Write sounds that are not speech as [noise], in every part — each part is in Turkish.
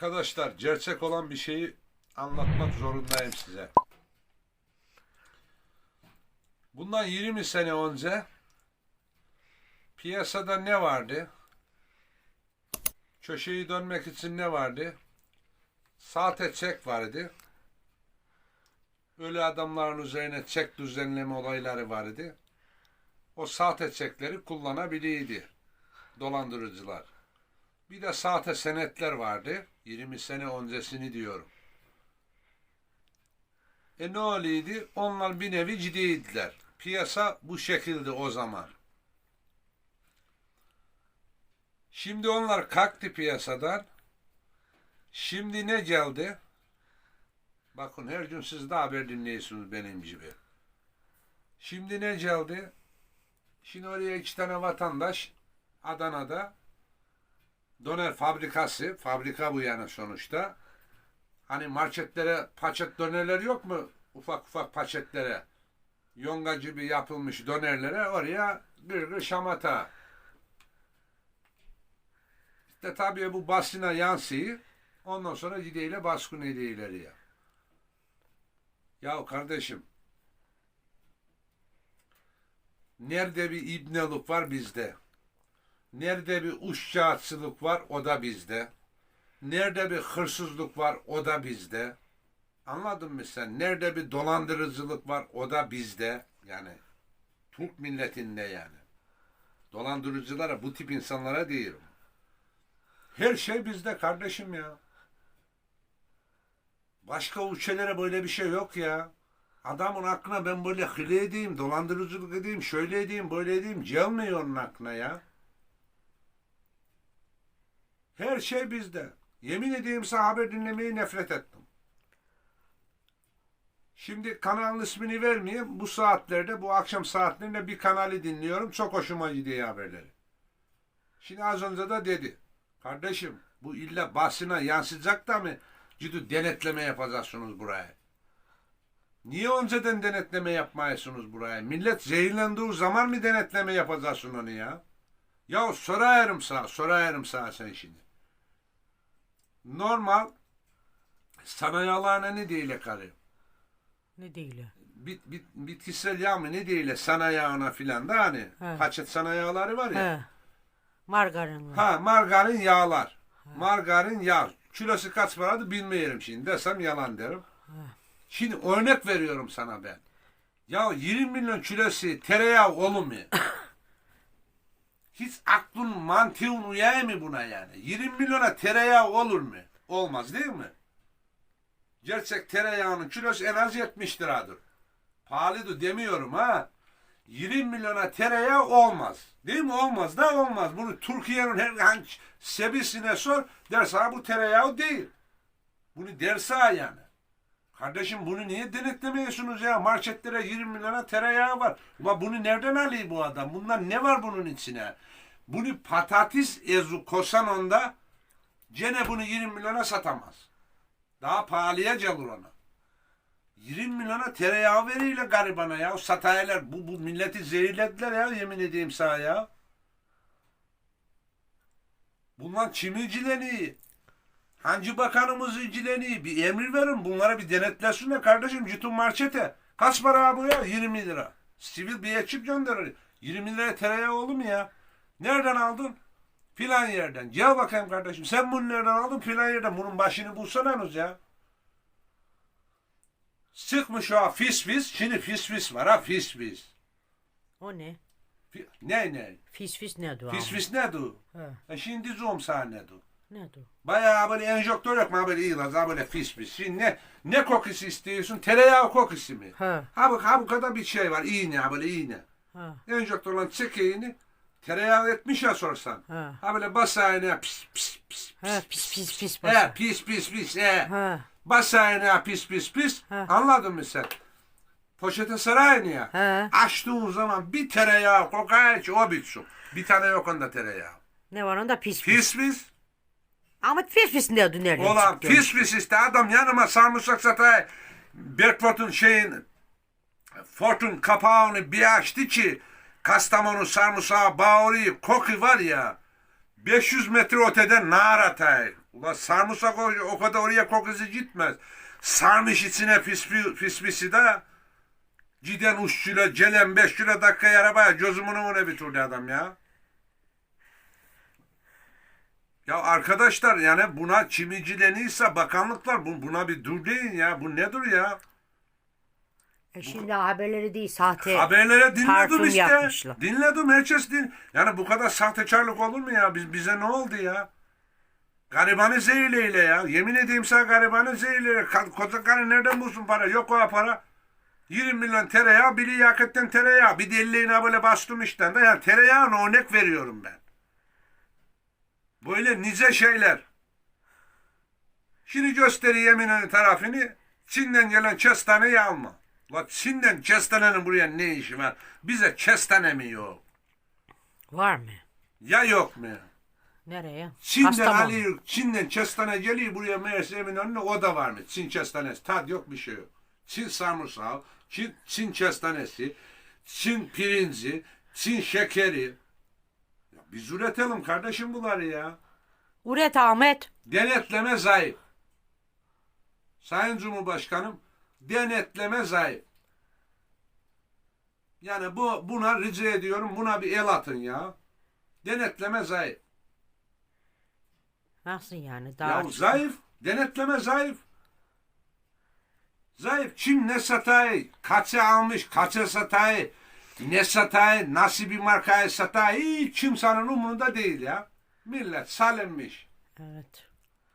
Arkadaşlar gerçek olan bir şeyi anlatmak zorundayım size. Bundan 20 sene önce piyasada ne vardı? Köşeyi dönmek için ne vardı? Sahte çek vardı. Ölü adamların üzerine çek düzenleme olayları vardı. O sahte çekleri kullanabiliyordu dolandırıcılar. Bir de sahte senetler vardı. 20 sene öncesini diyorum. E ne oluyordu? Onlar bir nevi ciddiydiler. Piyasa bu şekilde o zaman. Şimdi onlar kalktı piyasadan. Şimdi ne geldi? Bakın her gün siz de haber dinliyorsunuz benim gibi. Şimdi ne geldi? Şimdi oraya iki tane vatandaş Adana'da döner fabrikası, fabrika bu yani sonuçta. Hani marketlere paçet dönerler yok mu? Ufak ufak paçetlere. Yonga gibi yapılmış dönerlere oraya gırgır şamata. İşte tabii bu basına yansıyor. Ondan sonra gideyle baskın ileriye. Ya kardeşim nerede bir ibnelik var bizde. Nerede bir uşçağıtçılık var o da bizde. Nerede bir hırsızlık var o da bizde. Anladın mı sen? Nerede bir dolandırıcılık var o da bizde. Yani Türk milletinde yani. Dolandırıcılara bu tip insanlara diyorum. Her şey bizde kardeşim ya. Başka ülkelere böyle bir şey yok ya. Adamın aklına ben böyle hile edeyim, dolandırıcılık edeyim, şöyle edeyim, böyle edeyim. Gelmiyor onun aklına ya. Her şey bizde. Yemin edeyim sana haber dinlemeyi nefret ettim. Şimdi kanalın ismini vermeyeyim. Bu saatlerde, bu akşam saatlerinde bir kanalı dinliyorum. Çok hoşuma gidiyor haberleri. Şimdi az önce de dedi. Kardeşim bu illa basına yansıyacak da mı ciddi denetleme yapacaksınız buraya? Niye önceden denetleme yapmayasınız buraya? Millet zehirlendiği zaman mı denetleme yapacaksın onu ya? Ya sorarım sana, sorarım sana sen şimdi. Normal sanayalarına ne değil karı? Ne değil. Bit, bit, bitkisel yağ mı ne değil sana yağına filan da hani He. paçet sana yağları var ya. He. Margarin var. Ha margarin yağlar. Margarin yağ. Kilosu kaç paradı bilmiyorum şimdi desem yalan derim. Şimdi örnek veriyorum sana ben. Ya 20 milyon kilosu tereyağı olur mu? [laughs] Hiç aklın mantığın uyar mı buna yani? 20 milyona tereyağı olur mu? Olmaz değil mi? Gerçek tereyağının kilosu en az 70 liradır. Pahalıdır demiyorum ha. 20 milyona tereyağı olmaz. Değil mi? Olmaz da olmaz. Bunu Türkiye'nin herhangi sebisine sor. Derse ha bu tereyağı değil. Bunu ha yani. Kardeşim bunu niye denetlemiyorsunuz ya? Marketlere 20 milyona tereyağı var. Ama bunu nereden alıyor bu adam? Bundan ne var bunun içine? Bunu patates ezu kosan onda gene bunu 20 milyona satamaz. Daha pahalıya gelir ona. 20 milyona tereyağı veriyle garibana ya. Sataylar bu, bu milleti zehirlediler ya yemin edeyim sana ya. Bundan kim ilgileniyor? Hangi bakanımız ilgileniyor? Bir emir verin bunlara bir denetlesinler kardeşim. Cütun markete. Kaç para bu ya? 20 lira. Sivil bir ekip gönderir. 20 liraya tereyağı olur mu ya? Nereden aldın? Filan yerden. Gel bakayım kardeşim. Sen bunu nereden aldın? Filan yerden. Bunun başını bulsanız ya. Sıkmış ha fis fis. Şimdi fis fis var ha fis fis. O ne? Fi- Ne ne? Fis fis ne du? Fis fis ne du? E şimdi zoom sana ne du? Ne du? Bayağı böyle enjektör yok mu böyle iyi lan böyle fis fis. Şimdi ne, ne kokusu istiyorsun? Tereyağı kokusu mu? He. Ha bu, ha bu kadar bir şey var. İğne ha böyle iğne. He. Enjektörle çek iğne. Tereyağı etmiş ya sorsan. He. Ha böyle bas ayağına pis pis pis. He. Pis pis pis He basa. pis pis pis. He. He. Bas pis pis pis. Ha. Anladın mı sen? Poşete sarayın ya. He. Açtığın zaman bir tereyağı kokar ki o bitsin. Bir tane yok onda tereyağı. Ne var onda pis pis. Pis pis. Ama pis pis ne du nereden Ulan çıktı? pis pis işte adam yanıma sarımsak satay. Berkford'un şeyin Fort'un kapağını bir açtı ki Kastamonu sarımsağı bağırıyor koku var ya 500 metre öteden nar atay. Ulan sarımsak o, o kadar oraya kokusu gitmez. Sarmış içine pis, pis pisi de giden üç kilo, gelen beş kilo dakikaya arabaya gözümün önüne bitirdi adam ya. Ya arkadaşlar yani buna çimicileniyse bakanlıklar bu- buna bir dur deyin ya. Bu nedir ya? E şimdi haberleri değil sahte. Haberlere dinledim parfüm işte. yapmışlar. Dinledim herkes din. Yani bu kadar sahtekarlık olur mu ya? Biz, bize ne oldu ya? Garibanı zehirleyle ya. Yemin edeyim sana garibanı zehirleyle. Ka- Koca karı nereden bulsun para? Yok o para. 20 milyon tereyağı, bir liyakatten tereyağı. Bir de elliğine böyle bastım işten de. Yani tereyağına örnek veriyorum ben. Böyle nice şeyler. Şimdi göstereyim Eminönü tarafını. Çin'den gelen kestaneyi alma. La Çin'den kestanenin buraya ne işi var? Bize kestane mi yok? Var mı? Ya yok mu? Nereye? Çin'den Kastamonu. alıyor, Çin'den kestane geliyor buraya meğerse Eminönü'ne o da var mı? Çin kestanesi. Tad yok bir şey yok. Çin sarımsağı, Çin, Çin kestanesi, Çin pirinci, Çin şekeri. Biz üretelim kardeşim bunları ya. Üret Ahmet. Denetleme zayıf. Sayın Cumhurbaşkanım, denetleme zayıf. Yani bu buna rica ediyorum, buna bir el atın ya. Denetleme zayıf. Nasıl yani? Daha Ya açık- zayıf, denetleme zayıf. Zayıf. Kim ne satayı, kaça almış, kaça satayı, ne satayı, nasıl bir markayı satayı, hiç kimsenin umurunda değil ya. Millet salinmiş. Evet.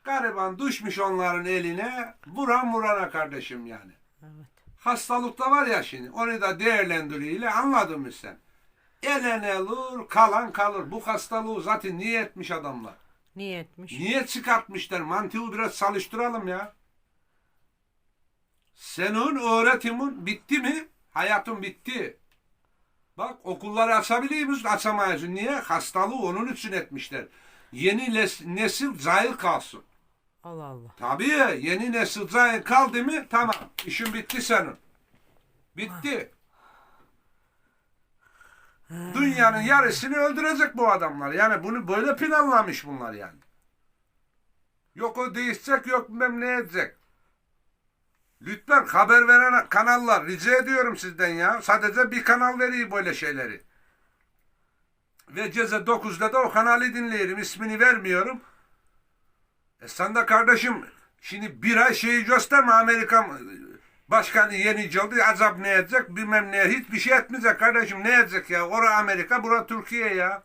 Gariban düşmüş onların eline, vuran vurana kardeşim yani. Evet. Hastalıkta var ya şimdi, onu da değerlendiriyle anladın mı sen? Elen olur, kalan kalır. Bu hastalığı zaten niye etmiş adamlar? Niye etmiş? Niye çıkartmışlar? Mantığı biraz çalıştıralım ya. Senin öğretimin bitti mi? Hayatın bitti. Bak okulları açabiliyor muyuz? Açamayız. Niye? Hastalığı onun için etmişler. Yeni nesil cahil kalsın. Allah Allah. Tabii yeni nesil cahil kaldı mı tamam işin bitti senin. Bitti. Dünyanın yarısını öldürecek bu adamlar. Yani bunu böyle planlamış bunlar yani. Yok o değişecek yok bilmem ne edecek. Lütfen haber veren kanallar rica ediyorum sizden ya. Sadece bir kanal veriyor böyle şeyleri. Ve gece 9'da da o kanalı dinleyelim. İsmini vermiyorum. E sen de kardeşim şimdi bir ay şeyi gösterme. Amerika başkanı yeni geldi. Azap ne edecek? Bilmem ne. Hiçbir şey etmeyecek kardeşim. Ne edecek ya? Ora Amerika bura Türkiye ya.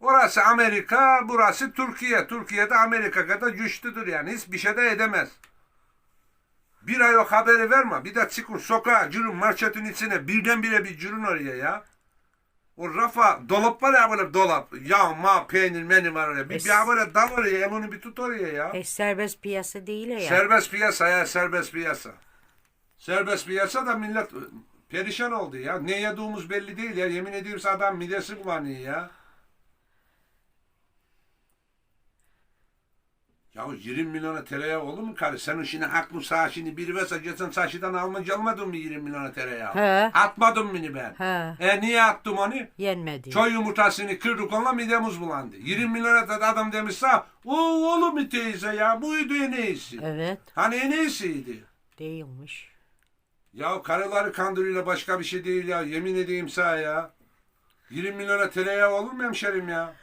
Orası Amerika burası Türkiye. Türkiye'de Amerika kadar güçlüdür yani. Hiçbir şey de edemez bir ay o haberi verme bir de çıkın sokağa cürün marketin içine birdenbire bir cürün oraya ya o rafa dolap var ya böyle dolap. Yağ, ma, peynir, menü var oraya. Bir, Es- bir böyle dal oraya. Emunu bir tut oraya ya. E serbest piyasa değil ya. Serbest piyasa ya serbest piyasa. Serbest piyasa da millet perişan oldu ya. Ne yediğimiz belli değil ya. Yemin ediyorum sana adam midesi bulanıyor ya. Ya 20 milyona tereyağı olur mu karı? Senin şimdi aklın sağ şimdi biri verse geçen saçıdan almayınca almadın mı 20 milyona tereyağı? He. Atmadın mı ben? He. E niye attım onu? Yenmedi. Çoy yumurtasını kırdık onunla midemiz bulandı. 20 milyona da adam demişse o oğlum mu teyze ya buydu en iyisi. Evet. Hani en iyisiydi. Değilmiş. Ya karıları kandırıyla başka bir şey değil ya. Yemin edeyim sana ya. 20 milyona tereyağı olur mu hemşerim ya?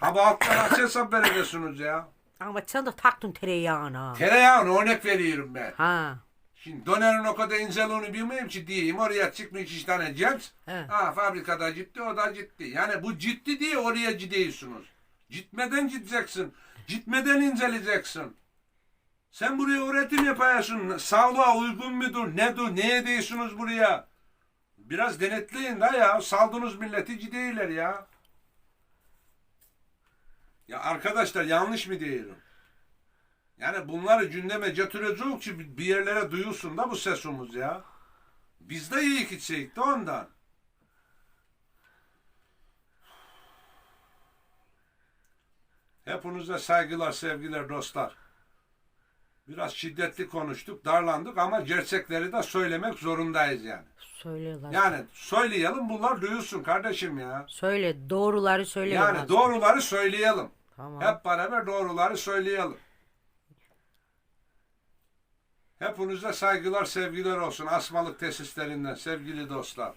Ha bu alttan [coughs] aç hesap veriyorsunuz ya. Ama sen de taktın tereyağına. Tereyağını örnek veriyorum ben. Ha. Şimdi dönerin o kadar inceliğini bilmiyorum ki diyeyim. Oraya çıkmış iki tane cep. He. Ha fabrikada ciddi o da ciddi. Yani bu ciddi diye oraya gidiyorsunuz. Gitmeden gideceksin. Gitmeden inceleyeceksin. Sen buraya üretim yapıyorsun. Sağlığa uygun mudur? Nedir? Ne ediyorsunuz buraya? Biraz denetleyin da ya. Saldınız milleti gidiyorlar ya. Ya arkadaşlar yanlış mı diyorum? Yani bunları gündeme getireceğiz ki bir yerlere duyulsun da bu sesimiz ya. Biz de iyi gidecek de ondan. Hepinize saygılar, sevgiler dostlar. Biraz şiddetli konuştuk, darlandık ama gerçekleri de söylemek zorundayız yani. Söylüyorlar. Yani söyleyelim bunlar duyulsun kardeşim ya. Söyle. Doğruları söyle. Yani doğruları söyleyelim. Tamam. Hep beraber doğruları söyleyelim. Hepinize saygılar, sevgiler olsun Asmalık tesislerinden sevgili dostlar.